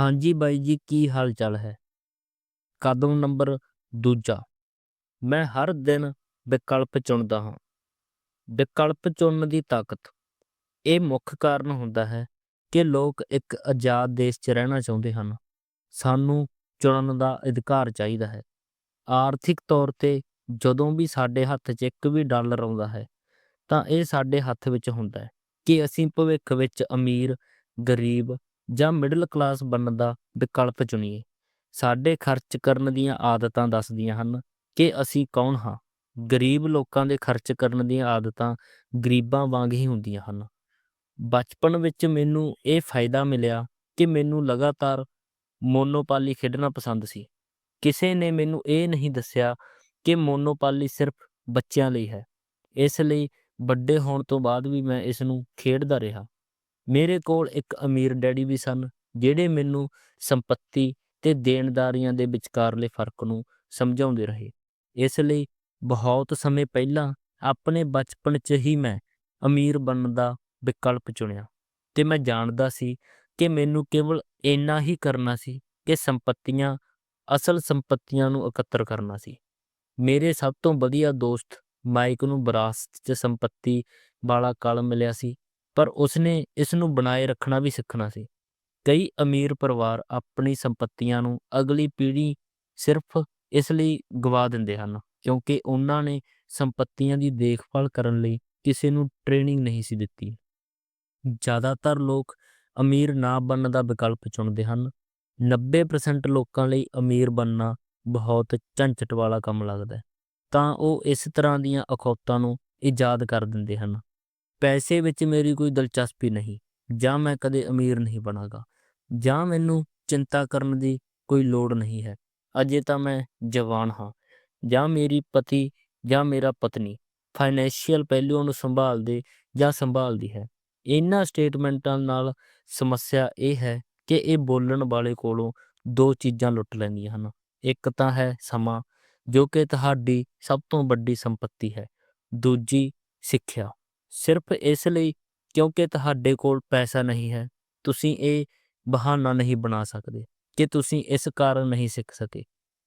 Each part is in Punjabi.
ਹਾਂਜੀ ਬਾਈ ਜੀ, ਕੀ ਹਾਲ ਚਾਲ ਹੈ? ਕਦਮ ਨੰਬਰ ਦੂਜਾ। ਮੈਂ ਹਰ ਦਿਨ ਵਿਕਲਪ ਚੁਣਦਾ ਹਾਂ। ਵਿਕਲਪ ਚੁਣਨ ਦੀ ਤਾਕਤ। ਇਹ ਮੁੱਖ ਕਾਰਨ ਹੁੰਦਾ ਹੈ ਕਿ ਲੋਕ ਇੱਕ ਆਜ਼ਾਦ ਦੇਸ਼ 'ਚ ਰਹਿਣਾ ਚਾਹੁੰਦੇ ਹਨ। ਸਾਨੂੰ ਚੁਣਨ ਦਾ ਅਧਿਕਾਰ ਚਾਹੀਦਾ ਹੈ। ਆਰਥਿਕ ਤੌਰ ਤੇ ਜਦੋਂ ਵੀ ਸਾਡੇ ਹੱਥ 'ਚ ਇੱਕ ਵੀ ਡਾਲਰ ਆਉਂਦਾ ਹੈ, ਤਾਂ ਇਹ ਸਾਡੇ ਹੱਥ ਵਿੱਚ ਹੁੰਦਾ ਹੈ ਕਿ ਅਸੀਂ ਭਵਿੱਖ ਵਿੱਚ ਅਮੀਰ, ਗਰੀਬ ਜਾਂ ਮਿਡਲ ਕਲਾਸ ਬਣਨ ਦਾ ਵਿਕਲਪ ਚੁਣੀਏ। ਸਾਡੇ ਖਰਚ ਕਰਨ ਦੀਆਂ ਆਦਤਾਂ ਦੱਸਦੀਆਂ ਹਨ ਕਿ ਅਸੀਂ ਕੌਣ ਹਾਂ। ਗਰੀਬ ਲੋਕਾਂ ਦੇ ਖਰਚ ਕਰਨ ਦੀਆਂ ਆਦਤਾਂ ਗਰੀਬਾਂ ਵਾਂਗ ਹੀ ਹੁੰਦੀਆਂ ਹਨ। ਬਚਪਨ ਵਿੱਚ ਮੈਨੂੰ ਇਹ ਫਾਇਦਾ ਮਿਲਿਆ ਕਿ ਮੈਨੂੰ ਲਗਾਤਾਰ ਮੋਨੋਪਾਲੀ ਖੇਡਣਾ ਪਸੰਦ ਸੀ। ਕਿਸੇ ਨੇ ਮੈਨੂੰ ਇਹ ਨਹੀਂ ਦੱਸਿਆ ਕਿ ਮੋਨੋਪਾਲੀ ਸਿਰਫ ਬੱਚਿਆਂ ਲਈ ਹੈ। ਇਸ ਲਈ ਵੱਡੇ ਹੋਣ ਤੋਂ ਬਾਅਦ ਵੀ ਮੈਂ ਇਸ ਨੂੰ ਖੇਡਦਾ ਰਿਹਾ। ਮੇਰੇ ਕੋਲ ਇੱਕ ਅਮੀਰ ਡੈਡੀ ਵੀ ਸਨ, ਜਿਹੜੇ ਮੈਨੂੰ ਸੰਪਤੀ ਤੇ ਦੇਣਦਾਰੀਆਂ ਦੇ ਵਿਚਕਾਰਲੇ ਫ਼ਰਕ ਨੂੰ ਸਮਝਾਉਂਦੇ ਰਹੇ। ਇਸ ਲਈ ਬਹੁਤ ਸਮੇਂ ਪਹਿਲਾਂ ਆਪਣੇ ਬਚਪਨ 'ਚ ਹੀ ਮੈਂ ਅਮੀਰ ਬਣਨ ਦਾ ਵਿਕਲਪ ਚੁਣਿਆ ਤੇ ਮੈਂ ਜਾਣਦਾ ਸੀ ਕਿ ਮੈਨੂੰ ਕੇਵਲ ਇੰਨਾ ਹੀ ਕਰਨਾ ਸੀ ਕਿ ਸੰਪਤੀਆਂ, ਅਸਲ ਸੰਪਤੀਆਂ ਨੂੰ ਇਕੱਤਰ ਕਰਨਾ ਸੀ। ਮੇਰੇ ਸਭ ਤੋਂ ਵਧੀਆ ਦੋਸਤ ਮਾਈਕ ਨੂੰ ਵਿਰਾਸਤ 'ਚ ਸੰਪਤੀ ਵਾਲਾ ਕਲਮ ਮਿਲਿਆ ਸੀ। ਪਰ ਉਸਨੇ ਇਸ ਨੂੰ ਬਣਾਏ ਰੱਖਣਾ ਵੀ ਸਿੱਖਣਾ ਸੀ। ਕਈ ਅਮੀਰ ਪਰਿਵਾਰ ਆਪਣੀ ਸੰਪਤੀਆਂ ਨੂੰ ਅਗਲੀ ਪੀੜ੍ਹੀ ਸਿਰਫ ਇਸ ਲਈ ਗਵਾ ਦਿੰਦੇ ਹਨ, ਕਿਉਂਕਿ ਉਹਨਾਂ ਨੇ ਸੰਪਤੀਆਂ ਦੀ ਦੇਖਭਾਲ ਕਰਨ ਲਈ ਕਿਸੇ ਨੂੰ ਟ੍ਰੇਨਿੰਗ ਨਹੀਂ ਸੀ ਦਿੱਤੀ। ਜ਼ਿਆਦਾਤਰ ਲੋਕ ਅਮੀਰ ਨਾ ਬਣਨ ਦਾ ਵਿਕਲਪ ਚੁਣਦੇ ਹਨ। 90% ਲੋਕਾਂ ਲਈ ਅਮੀਰ ਬਣਨਾ ਬਹੁਤ ਝੰਝਟ ਵਾਲਾ ਕੰਮ ਲੱਗਦਾ ਹੈ। ਤਾਂ ਉਹ ਇਸ ਤਰ੍ਹਾਂ ਦੀਆਂ ਅਖੌਤਾਂ ਨੂੰ ਇਜਾਦ ਕਰ ਦਿੰਦੇ ਹਨ। ਪੈਸੇ ਵਿੱਚ ਮੇਰੀ ਕੋਈ ਦਿਲਚਸਪੀ ਨਹੀਂ, ਜਾਂ ਮੈਂ ਕਦੇ ਅਮੀਰ ਨਹੀਂ ਬਣਾਂਗਾ, ਜਾਂ ਮੈਨੂੰ ਚਿੰਤਾ ਕਰਨ ਦੀ ਕੋਈ ਲੋੜ ਨਹੀਂ ਹੈ, ਅਜੇ ਤਾਂ ਮੈਂ ਜਵਾਨ ਹਾਂ, ਜਾਂ ਮੇਰੀ ਪਤੀ ਜਾਂ ਮੇਰਾ ਪਤਨੀ ਫਾਈਨੈਂਸ਼ੀਅਲ ਪਹਿਲੂਆਂ ਨੂੰ ਸੰਭਾਲਦੇ ਜਾਂ ਸੰਭਾਲਦੀ ਹੈ। ਇਹਨਾਂ ਸਟੇਟਮੈਂਟਾਂ ਨਾਲ ਸਮੱਸਿਆ ਇਹ ਹੈ ਕਿ ਇਹ ਬੋਲਣ ਵਾਲੇ ਕੋਲੋਂ ਦੋ ਚੀਜ਼ਾਂ ਲੁੱਟ ਲੈਂਦੀਆਂ ਹਨ। ਇੱਕ ਤਾਂ ਹੈ ਸਮਾਂ, ਜੋ ਕਿ ਤੁਹਾਡੀ ਸਭ ਤੋਂ ਵੱਡੀ ਸੰਪਤੀ ਹੈ। ਦੂਜੀ, ਸਿੱਖਿਆ। ਸਿਰਫ ਇਸ ਲਈ ਕਿਉਂਕਿ ਤੁਹਾਡੇ ਕੋਲ ਪੈਸਾ ਨਹੀਂ ਹੈ, ਤੁਸੀਂ ਇਹ ਬਹਾਨਾ ਨਹੀਂ ਬਣਾ ਸਕਦੇ, ਕਿ ਤੁਸੀਂ ਇਸ ਕਾਰਨ ਨਹੀਂ ਸਿੱਖ ਸਕੇ।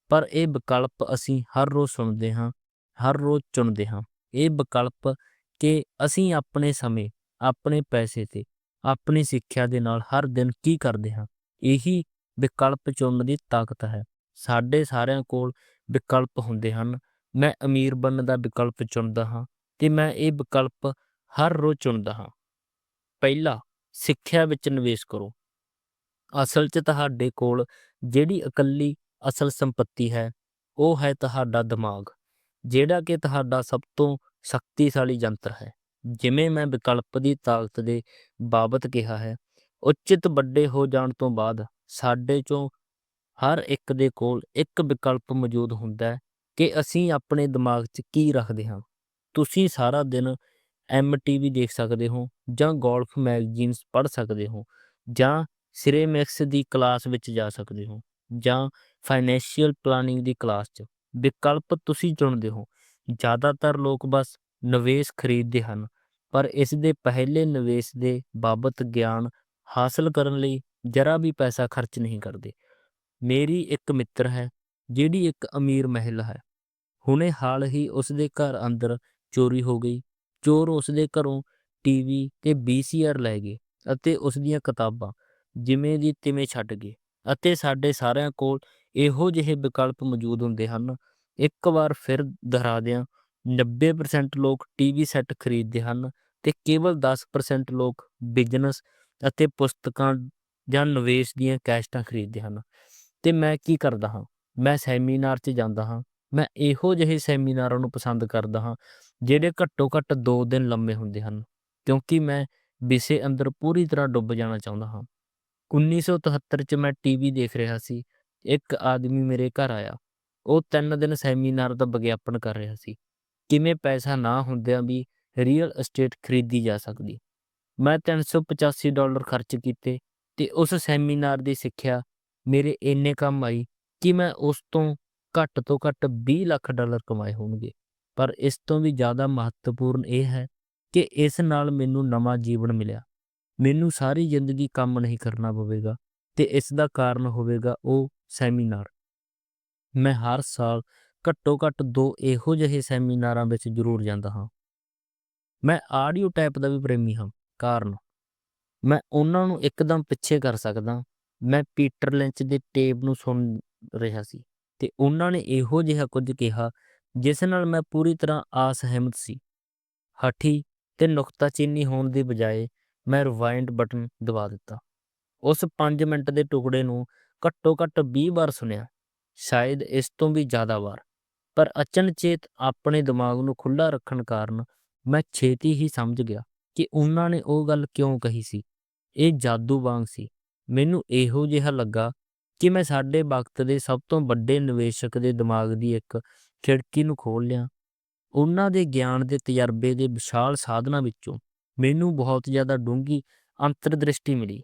ਪਰ ਇਹ ਵਿਕਲਪ ਅਸੀਂ ਹਰ ਰੋਜ਼ ਸੁਣਦੇ ਹਾਂ, ਹਰ ਰੋਜ਼ ਚੁਣਦੇ ਹਾਂ। ਇਹ ਵਿਕਲਪ ਕਿ ਅਸੀਂ ਆਪਣੇ ਸਮੇਂ, ਆਪਣੇ ਪੈਸੇ ਤੇ, ਆਪਣੀ ਸਿੱਖਿਆ ਦੇ ਨਾਲ ਹਰ ਦਿਨ ਕੀ ਕਰਦੇ ਹਾਂ। ਇਹੀ ਵਿਕਲਪ ਚੁਣਨ ਦੀ ਤਾਕਤ ਹੈ। ਸਾਡੇ ਸਾਰਿਆਂ ਕੋਲ ਵਿਕਲਪ ਹੁੰਦੇ ਹਨ। ਮੈਂ ਅਮੀਰ ਬਣਨ ਦਾ ਵਿਕਲਪ ਚੁਣਦਾ ਹਾਂ ਤੇ ਮੈਂ ਇਹ ਵਿਕਲਪ ਹਰ ਰੋਜ਼ ਚੁਣਦਾ ਹਾਂ। ਪਹਿਲਾ, ਸਿੱਖਿਆ ਵਿੱਚ ਨਿਵੇਸ਼ ਕਰੋ। ਅਸਲ 'ਚ ਤੁਹਾਡੇ ਕੋਲ ਜਿਹੜੀ ਇਕੱਲੀ ਅਸਲ ਸੰਪਤੀ ਹੈ, ਉਹ ਹੈ ਤੁਹਾਡਾ ਦਿਮਾਗ, ਜਿਹੜਾ ਕਿ ਤੁਹਾਡਾ ਸਭ ਤੋਂ ਸ਼ਕਤੀਸ਼ਾਲੀ ਯੰਤਰ ਹੈ। ਜਿਵੇਂ ਮੈਂ ਵਿਕਲਪ ਦੀ ਤਾਕਤ ਦੇ ਬਾਬਤ ਕਿਹਾ ਹੈ, ਉਚਿਤ ਵੱਡੇ ਹੋ ਜਾਣ ਤੋਂ ਬਾਅਦ ਸਾਡੇ ਚੋਂ ਹਰ ਇੱਕ ਦੇ ਕੋਲ ਇੱਕ ਵਿਕਲਪ ਮੌਜੂਦ ਹੁੰਦਾ ਹੈ ਕਿ ਅਸੀਂ ਆਪਣੇ ਦਿਮਾਗ 'ਚ ਕੀ ਰੱਖਦੇ ਹਾਂ। ਤੁਸੀਂ ਸਾਰਾ ਦਿਨ ਐਮਟੀਵੀ ਦੇਖ ਸਕਦੇ ਹੋ ਜਾਂ ਗੋਲਫ ਮੈਗਜ਼ੀਨਸ ਪੜ੍ਹ ਸਕਦੇ ਹੋ ਜਾਂ ਸਿਰੇਮਿਕਸ ਦੀ ਕਲਾਸ ਵਿੱਚ ਜਾ ਸਕਦੇ ਹੋ ਜਾਂ ਫਾਈਨੈਂਸ਼ੀਅਲ ਪਲਾਨਿੰਗ ਦੀ ਕਲਾਸ 'ਚ। ਵਿਕਲਪ ਤੁਸੀਂ ਚੁਣਦੇ ਹੋ। ਜ਼ਿਆਦਾਤਰ ਲੋਕ ਬਸ ਨਿਵੇਸ਼ ਖਰੀਦਦੇ ਹਨ, ਪਰ ਇਸ ਦੇ ਪਹਿਲੇ ਨਿਵੇਸ਼ ਦੇ ਬਾਬਤ ਗਿਆਨ ਹਾਸਲ ਕਰਨ ਲਈ ਜਰਾ ਵੀ ਪੈਸਾ ਖਰਚ ਨਹੀਂ ਕਰਦੇ। ਮੇਰੀ ਇੱਕ ਮਿੱਤਰ ਹੈ, ਜਿਹੜੀ ਇੱਕ ਅਮੀਰ ਮਹਿਲਾ ਹੈ। ਹੁਣੇ ਹਾਲ ਹੀ ਉਸ ਦੇ ਘਰ ਅੰਦਰ ਚੋਰੀ ਹੋ ਗਈ। ਚੋਰ ਉਸ ਦੇ ਘਰੋਂ ਟੀਵੀ ਤੇ ਵੀਸੀਆਰ ਲੈ ਗਏ ਅਤੇ ਉਸ ਦੀਆਂ ਕਿਤਾਬਾਂ ਜਿਵੇਂ ਦੀ ਤਿਵੇਂ ਛੱਡ ਗਏ ਅਤੇ ਸਾਡੇ ਸਾਰਿਆਂ ਕੋਲ ਇਹੋ ਜਿਹੇ ਵਿਕਲਪ ਮੌਜੂਦ ਹੁੰਦੇ ਹਨ। ਇੱਕ ਵਾਰ ਫਿਰ ਦੁਹਰਾ ਦਿਆਂ 90% ਲੋਕ ਟੀਵੀ ਸੈੱਟ ਖਰੀਦਦੇ ਹਨ ਤੇ ਕੇਵਲ 10% ਲੋਕ ਬਿਜ਼ਨਸ ਅਤੇ ਪੁਸਤਕਾਂ ਜਾਂ ਨਿਵੇਸ਼ ਦੀਆਂ ਕੈਸਟਾਂ ਖਰੀਦਦੇ ਹਨ। ਤੇ ਮੈਂ ਕੀ ਕਰਦਾ ਹਾਂ? ਮੈਂ ਸੈਮੀਨਾਰ 'ਚ ਜਾਂਦਾ ਹਾਂ। ਮੈਂ ਇਹੋ ਜਿਹੇ ਸੈਮੀਨਾਰਾਂ ਨੂੰ ਪਸੰਦ ਕਰਦਾ ਹਾਂ ਜਿਹੜੇ ਘੱਟੋ ਘੱਟ 2 ਦਿਨ ਲੰਮੇ ਹੁੰਦੇ ਹਨ, ਕਿਉਂਕਿ ਮੈਂ ਵਿਸ਼ੇ ਅੰਦਰ ਪੂਰੀ ਤਰ੍ਹਾਂ ਡੁੱਬ ਜਾਣਾ ਚਾਹੁੰਦਾ ਹਾਂ। 1973 ਚ ਮੈਂ ਟੀਵੀ ਦੇਖ ਰਿਹਾ ਸੀ, ਇੱਕ ਆਦਮੀ ਮੇਰੇ ਘਰ ਆਇਆ। ਉਹ 3 ਦਿਨ ਸੈਮੀਨਾਰ ਦਾ ਵਿਗਿਆਪਨ ਕਰ ਰਿਹਾ ਸੀ। ਕਿਵੇਂ ਪੈਸਾ ਨਾ ਹੁੰਦਿਆਂ ਵੀ ਰੀਅਲ ਅਸਟੇਟ ਖਰੀਦੀ ਜਾ ਸਕਦੀ। ਮੈਂ 385 ਡਾਲਰ ਖਰਚ ਕੀਤੇ ਤੇ ਉਸ ਸੈਮੀਨਾਰ ਦੀ ਸਿੱਖਿਆ ਮੇਰੇ ਇੰਨੇ ਕੰਮ ਆਈ ਕਿ ਮੈਂ ਉਸ ਤੋਂ ਘੱਟ ਤੋਂ ਘੱਟ 20 ਲੱਖ ਡਾਲਰ ਕਮਾਏ ਹੋਣਗੇ। ਪਰ ਇਸ ਤੋਂ ਵੀ ਜ਼ਿਆਦਾ ਮਹੱਤਵਪੂਰਨ ਇਹ ਹੈ ਕਿ ਇਸ ਨਾਲ ਮੈਨੂੰ ਨਵਾਂ ਜੀਵਨ ਮਿਲਿਆ। ਮੈਨੂੰ ਸਾਰੀ ਜ਼ਿੰਦਗੀ ਕੰਮ ਨਹੀਂ ਕਰਨਾ ਪਵੇਗਾ ਤੇ ਇਸ ਦਾ ਕਾਰਨ ਹੋਵੇਗਾ ਉਹ ਸੈਮੀਨਾਰ। ਮੈਂ ਹਰ ਸਾਲ ਘੱਟੋ ਘੱਟ ਦੋ ਇਹੋ ਜਿਹੇ ਸੈਮੀਨਾਰਾਂ ਵਿੱਚ ਜ਼ਰੂਰ ਜਾਂਦਾ ਹਾਂ। ਮੈਂ ਆਡੀਓ ਟਾਈਪ ਦਾ ਵੀ ਪ੍ਰੇਮੀ ਹਾਂ, ਕਾਰਨ। ਮੈਂ ਉਹਨਾਂ ਨੂੰ ਇੱਕਦਮ ਪਿੱਛੇ ਕਰ ਸਕਦਾ ਮੈਂ ਪੀਟਰ ਲਿੰਚ ਦੇ ਟੇਪ ਨੂੰ ਸੁਣ ਰਿਹਾ ਸੀ ਤੇ ਉਹਨਾਂ ਨੇ ਇਹੋ ਜਿਹਾ ਕੁਝ ਕਿਹਾ ਜਿਸ ਨਾਲ ਮੈਂ ਪੂਰੀ ਤਰ੍ਹਾਂ ਅਸਹਿਮਤ ਸੀ। ਹਠੀ ਤੇ ਨੁਕਤਾਚੀਨੀ ਹੋਣ ਦੀ ਬਜਾਏ ਮੈਂ ਰਿਵਾਈਂਡ ਬਟਨ ਦਬਾ ਦਿੱਤਾ। ਉਸ 5 ਮਿੰਟ ਦੇ ਟੁਕੜੇ ਨੂੰ ਘੱਟੋ ਘੱਟ 20 ਵਾਰ ਸੁਣਿਆ, ਸ਼ਾਇਦ ਇਸ ਤੋਂ ਵੀ ਜ਼ਿਆਦਾ ਵਾਰ। ਪਰ ਅਚਨਚੇਤ ਆਪਣੇ ਦਿਮਾਗ ਨੂੰ ਖੁੱਲ੍ਹਾ ਰੱਖਣ ਕਾਰਨ ਮੈਂ ਛੇਤੀ ਹੀ ਸਮਝ ਗਿਆ ਕਿ ਉਹਨਾਂ ਨੇ ਉਹ ਗੱਲ ਕਿਉਂ ਕਹੀ ਸੀ। ਇਹ ਜਾਦੂ ਵਾਂਗ ਸੀ। ਮੈਨੂੰ ਇਹੋ ਜਿਹਾ ਲੱਗਾ ਕਿ ਮੈਂ ਸਾਡੇ ਵਕਤ ਦੇ ਸਭ ਤੋਂ ਵੱਡੇ ਨਿਵੇਸ਼ਕ ਦੇ ਦਿਮਾਗ ਦੀ ਇੱਕ ਖਿੜਕੀ ਨੂੰ ਖੋਲ ਲਿਆ। ਉਹਨਾਂ ਦੇ ਗਿਆਨ ਦੇ ਤਜਰਬੇ ਦੇ ਵਿਸ਼ਾਲ ਸਾਧਨਾਂ ਵਿੱਚੋਂ ਮੈਨੂੰ ਬਹੁਤ ਜ਼ਿਆਦਾ ਡੂੰਘੀ ਅੰਤਰਦ੍ਰਿਸ਼ਟੀ ਮਿਲੀ।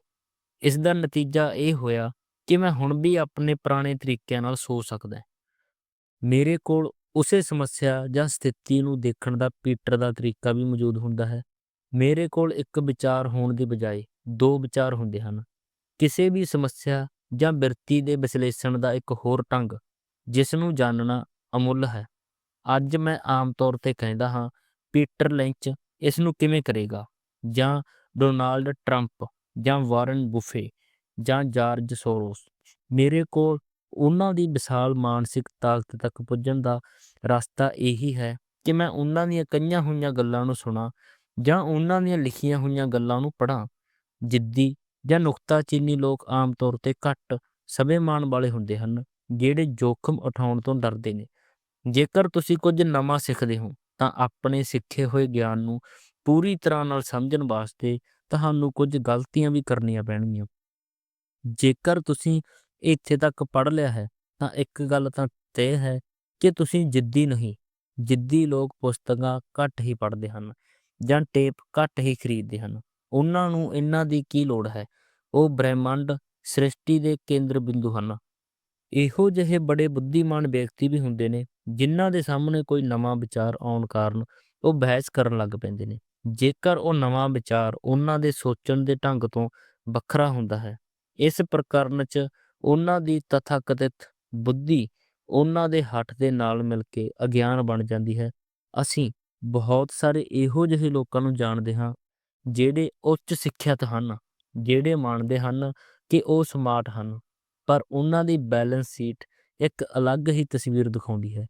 ਇਸ ਦਾ ਨਤੀਜਾ ਇਹ ਹੋਇਆ ਕਿ ਮੈਂ ਹੁਣ ਵੀ ਆਪਣੇ ਪੁਰਾਣੇ ਤਰੀਕਿਆਂ ਨਾਲ ਸੋਚ ਸਕਦਾ ਮੇਰੇ ਕੋਲ ਉਸੇ ਸਮੱਸਿਆ ਜਾਂ ਸਥਿਤੀ ਨੂੰ ਦੇਖਣ ਦਾ ਪੀਟਰ ਦਾ ਤਰੀਕਾ ਵੀ ਮੌਜੂਦ ਹੁੰਦਾ ਹੈ। ਮੇਰੇ ਕੋਲ ਇੱਕ ਵਿਚਾਰ ਹੋਣ ਦੀ ਬਜਾਏ ਦੋ ਵਿਚਾਰ ਹੁੰਦੇ ਹਨ। ਕਿਸੇ ਵੀ ਸਮੱਸਿਆ ਜਾਂ ਬਿਰਤੀ ਦੇ ਵਿਸ਼ਲੇਸ਼ਣ ਦਾ ਇੱਕ ਹੋਰ ਢੰਗ, ਜਿਸ ਨੂੰ ਜਾਣਨਾ ਅਮੁੱਲ ਹੈ। ਅੱਜ ਮੈਂ ਆਮ ਤੌਰ ਤੇ ਕਹਿੰਦਾ ਹਾਂ, ਪੀਟਰ ਲਿੰਚ ਇਸ ਨੂੰ ਕਿਵੇਂ ਕਰੇਗਾ? ਜਾਂ ਡੋਨਾਲਡ ਟਰੰਪ ਜਾਂ ਵਾਰਨ ਬੁਫੇ ਜਾਂ ਜਾਰਜ ਸੋਰੋਸ? ਮੇਰੇ ਕੋਲ ਉਹਨਾਂ ਦੀ ਵਿਸ਼ਾਲ ਮਾਨਸਿਕ ਤਾਕਤ ਤੱਕ ਪੁੱਜਣ ਦਾ ਰਸਤਾ ਇਹੀ ਹੈ ਕਿ ਮੈਂ ਉਹਨਾਂ ਦੀਆਂ ਕਈਆਂ ਹੋਈਆਂ ਗੱਲਾਂ ਨੂੰ ਸੁਣਾ ਜਾਂ ਉਹਨਾਂ ਦੀਆਂ ਲਿਖੀਆਂ ਹੋਈਆਂ ਗੱਲਾਂ ਨੂੰ ਪੜ੍ਹਾਂ। ਜਿੱਦੀ ਜਾਂ ਨੁਕਤਾਚੀਨੀ ਲੋਕ ਆਮ ਤੌਰ ਤੇ ਘੱਟ ਸਭੇਮਾਨ ਵਾਲੇ ਹੁੰਦੇ ਹਨ, ਜਿਹੜੇ ਜੋਖਮ ਉਠਾਉਣ ਤੋਂ ਡਰਦੇ ਨੇ। ਜੇਕਰ ਤੁਸੀਂ ਕੁਝ ਨਵਾਂ ਸਿੱਖਦੇ ਹੋ, ਤਾਂ ਆਪਣੇ ਸਿੱਖੇ ਹੋਏ ਗਿਆਨ ਨੂੰ ਪੂਰੀ ਤਰ੍ਹਾਂ ਨਾਲ ਸਮਝਣ ਵਾਸਤੇ ਤੁਹਾਨੂੰ ਕੁਝ ਗਲਤੀਆਂ ਵੀ ਕਰਨੀਆਂ ਪੈਣਗੀਆਂ। ਜੇਕਰ ਤੁਸੀਂ ਇੱਥੇ ਤੱਕ ਪੜ੍ਹ ਲਿਆ ਹੈ, ਤਾਂ ਇੱਕ ਗੱਲ ਤਾਂ ਤੈਅ ਹੈ ਕਿ ਤੁਸੀਂ ਜਿੱਦੀ ਨਹੀਂ, ਜਿੱਦੀ ਲੋਕ ਪੁਸਤਕਾਂ ਘੱਟ ਹੀ ਪੜ੍ਹਦੇ ਹਨ ਜਾਂ ਟੇਪ ਘੱਟ ਹੀ ਖਰੀਦਦੇ ਹਨ। ਉਹਨਾਂ ਨੂੰ ਇਹਨਾਂ ਦੀ ਕੀ ਲੋੜ ਹੈ? ਉਹ ਬ੍ਰਹਿਮੰਡ ਸ੍ਰਿਸ਼ਟੀ ਦੇ ਕੇਂਦਰ ਬਿੰਦੂ ਹਨ। ਇਹੋ ਜਿਹੇ ਬੜੇ ਬੁੱਧੀਮਾਨ ਵਿਅਕਤੀ ਵੀ ਹੁੰਦੇ ਨੇ, ਜਿਨ੍ਹਾਂ ਦੇ ਸਾਹਮਣੇ ਕੋਈ ਨਵਾਂ ਵਿਚਾਰ ਆਉਣ ਕਾਰਨ ਉਹ ਬਹਿਸ ਕਰਨ ਲੱਗ ਪੈਂਦੇ ਨੇ। ਜੇਕਰ ਉਹ ਨਵਾਂ ਵਿਚਾਰ ਉਹਨਾਂ ਦੇ ਸੋਚਣ ਦੇ ਢੰਗ ਤੋਂ ਵੱਖਰਾ ਹੁੰਦਾ ਹੈ, ਇਸ ਪ੍ਰਕਰਨ 'ਚ ਉਹਨਾਂ ਦੀ ਤਥਾਕਥਿਤ ਬੁੱਧੀ ਉਹਨਾਂ ਦੇ ਹੱਥ ਦੇ ਨਾਲ ਮਿਲ ਕੇ ਅਗਿਆਨ ਬਣ ਜਾਂਦੀ ਹੈ। ਅਸੀਂ ਬਹੁਤ ਸਾਰੇ ਇਹੋ ਜਿਹੇ ਲੋਕਾਂ ਨੂੰ ਜਾਣਦੇ ਹਾਂ, ਜਿਹੜੇ ਉੱਚ ਸਿੱਖਿਅਤ ਹਨ, ਜਿਹੜੇ ਮੰਨਦੇ ਹਨ ਕਿ ਉਹ ਸਮਾਰਟ ਹਨ। ਪਰ ਉਹਨਾਂ ਦੀ ਬੈਲੈਂਸ ਸ਼ੀਟ ਇੱਕ ਅਲੱਗ ਹੀ ਤਸਵੀਰ ਦਿਖਾਉਂਦੀ ਹੈ।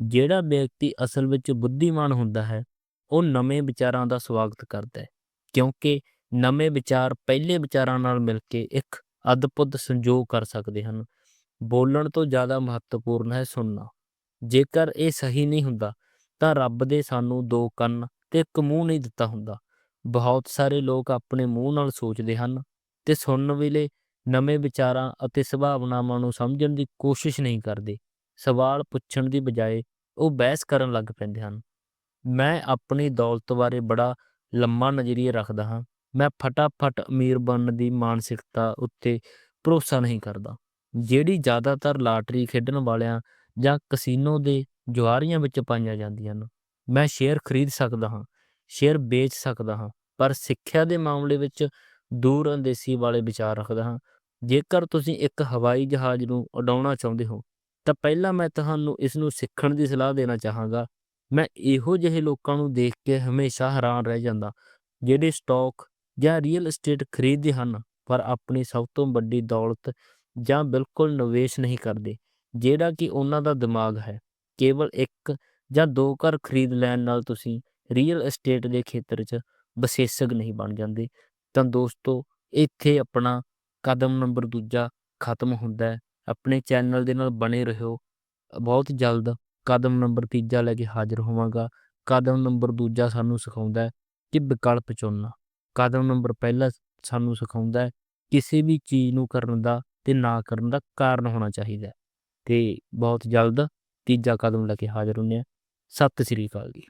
ਜਿਹੜਾ ਵਿਅਕਤੀ ਅਸਲ ਵਿੱਚ ਬੁੱਧੀਮਾਨ ਹੁੰਦਾ ਹੈ, ਉਹ ਨਵੇਂ ਵਿਚਾਰਾਂ ਦਾ ਸਵਾਗਤ ਕਰਦਾ ਹੈ, ਕਿਉਂਕਿ ਨਵੇਂ ਵਿਚਾਰ ਪਹਿਲੇ ਵਿਚਾਰਾਂ ਨਾਲ ਮਿਲ ਕੇ ਇੱਕ ਅਦਭੁਤ ਸੰਜੋਗ ਕਰ ਸਕਦੇ ਹਨ। ਬੋਲਣ ਤੋਂ ਜ਼ਿਆਦਾ ਮਹੱਤਵਪੂਰਨ ਹੈ ਸੁਣਨਾ। ਜੇਕਰ ਇਹ ਸਹੀ ਨਹੀਂ ਹੁੰਦਾ, ਤਾਂ ਰੱਬ ਦੇ ਸਾਨੂੰ ਦੋ ਕੰਨ ਤੇ ਇੱਕ ਮੂੰਹ ਨਹੀਂ ਦਿੱਤਾ ਹੁੰਦਾ। ਬਹੁਤ ਸਾਰੇ ਲੋਕ ਆਪਣੇ ਮੂੰਹ ਨਾਲ ਸੋਚਦੇ ਹਨ, ਤੇ ਸੁਣਨ ਵੇਲੇ ਨਵੇਂ ਵਿਚਾਰਾਂ ਅਤੇ ਸੁਭਾਵਨਾਵਾਂ ਨੂੰ ਸਮਝਣ ਦੀ ਕੋਸ਼ਿਸ਼ ਨਹੀਂ ਕਰਦੇ। ਸਵਾਲ ਪੁੱਛਣ ਦੀ ਬਜਾਏ ਉਹ ਬਹਿਸ ਕਰਨ ਲੱਗ ਪੈਂਦੇ ਹਨ। ਮੈਂ ਆਪਣੀ ਦੌਲਤ ਬਾਰੇ ਬੜਾ ਲੰਮਾ ਨਜ਼ਰੀਆ ਰੱਖਦਾ ਹਾਂ। ਮੈਂ ਫਟਾਫਟ ਅਮੀਰ ਬਣਨ ਦੀ ਮਾਨਸਿਕਤਾ ਉੱਤੇ ਭਰੋਸਾ ਨਹੀਂ ਕਰਦਾ। ਜਿਹੜੀ ਜ਼ਿਆਦਾਤਰ ਲਾਟਰੀ ਖੇਡਣ ਵਾਲਿਆਂ ਜਾਂ ਕਸੀਨੋ ਦੇ ਜੁਆਰੀਆਂ ਵਿੱਚ ਪਾਈਆਂ ਜਾਂਦੀਆਂ ਹਨ, ਮੈਂ ਸ਼ੇਅਰ ਖਰੀਦ ਸਕਦਾ ਹਾਂ, ਸ਼ੇਅਰ ਵੇਚ ਸਕਦਾ ਹਾਂ, ਪਰ ਸਿੱਖਿਆ ਦੇ ਮਾਮਲੇ ਵਿੱਚ ਦੂਰ ਅੰਦੇਸੀ ਵਾਲੇ ਵਿਚਾਰ ਰੱਖਦਾ ਹਾਂ। ਜੇਕਰ ਤੁਸੀਂ ਇੱਕ ਹਵਾਈ ਜਹਾਜ਼ ਨੂੰ ਉਡਾਉਣਾ ਚਾਹੁੰਦੇ ਹੋ, ਤਾਂ ਪਹਿਲਾਂ ਮੈਂ ਤੁਹਾਨੂੰ ਇਸ ਨੂੰ ਸਿੱਖਣ ਦੀ ਸਲਾਹ ਦੇਣਾ ਚਾਹਾਂਗਾ। ਮੈਂ ਇਹੋ ਜਿਹੇ ਲੋਕਾਂ ਨੂੰ ਦੇਖ ਕੇ ਹਮੇਸ਼ਾ ਹੈਰਾਨ ਰਹਿ ਜਾਂਦਾ, ਜਿਹੜੇ ਸਟਾਕ ਜਾਂ ਰੀਅਲ ਏਸਟੇਟ ਖਰੀਦਦੇ ਹਨ, ਪਰ ਆਪਣੀ ਸਭ ਤੋਂ ਵੱਡੀ ਦੌਲਤ ਜਾਂ ਬਿਲਕੁਲ ਨਿਵੇਸ਼ ਨਹੀਂ ਕਰਦੇ, ਜਿਹੜਾ ਕਿ ਉਹਨਾਂ ਦਾ ਦਿਮਾਗ ਹੈ। ਕੇਵਲ ਇੱਕ ਜਾਂ ਦੋ ਘਰ ਖਰੀਦ ਲੈਣ ਨਾਲ ਤੁਸੀਂ ਰੀਅਲ ਏਸਟੇਟ ਦੇ ਖੇਤਰ 'ਚ ਵਿਸ਼ੇਸ਼ਗ ਨਹੀਂ ਬਣ ਜਾਂਦੇ। ਤਾਂ ਦੋਸਤੋ, ਇੱਥੇ ਆਪਣਾ ਕਦਮ ਨੰਬਰ ਦੂਜਾ ਖਤਮ ਹੁੰਦਾ ਹੈ। ਆਪਣੇ ਚੈਨਲ ਦੇ ਨਾਲ ਬਣੇ ਰਹੋ। ਬਹੁਤ ਜਲਦ ਕਦਮ ਨੰਬਰ ਤੀਜਾ ਲੈ ਕੇ ਹਾਜ਼ਰ ਹੋਵਾਂਗਾ। ਕਦਮ ਨੰਬਰ ਦੂਜਾ ਸਾਨੂੰ ਸਿਖਾਉਂਦਾ ਹੈ ਕਿ ਵਿਕਲਪ ਚੁਣਨਾ। ਕਦਮ ਨੰਬਰ ਪਹਿਲਾ ਸਾਨੂੰ ਸਿਖਾਉਂਦਾ ਹੈ ਕਿਸੇ ਵੀ ਚੀਜ਼ ਨੂੰ ਕਰਨ ਦਾ ਤੇ ਨਾ ਕਰਨ ਦਾ ਕਾਰਨ ਹੋਣਾ ਚਾਹੀਦਾ ਤੇ ਬਹੁਤ ਜਲਦ ਤੀਜਾ ਕਦਮ ਲੈ ਕੇ ਹਾਜ਼ਰ ਹੁੰਨੇ ਆ ਸਤਿ ਸ੍ਰੀ ਅਕਾਲ ਜੀ।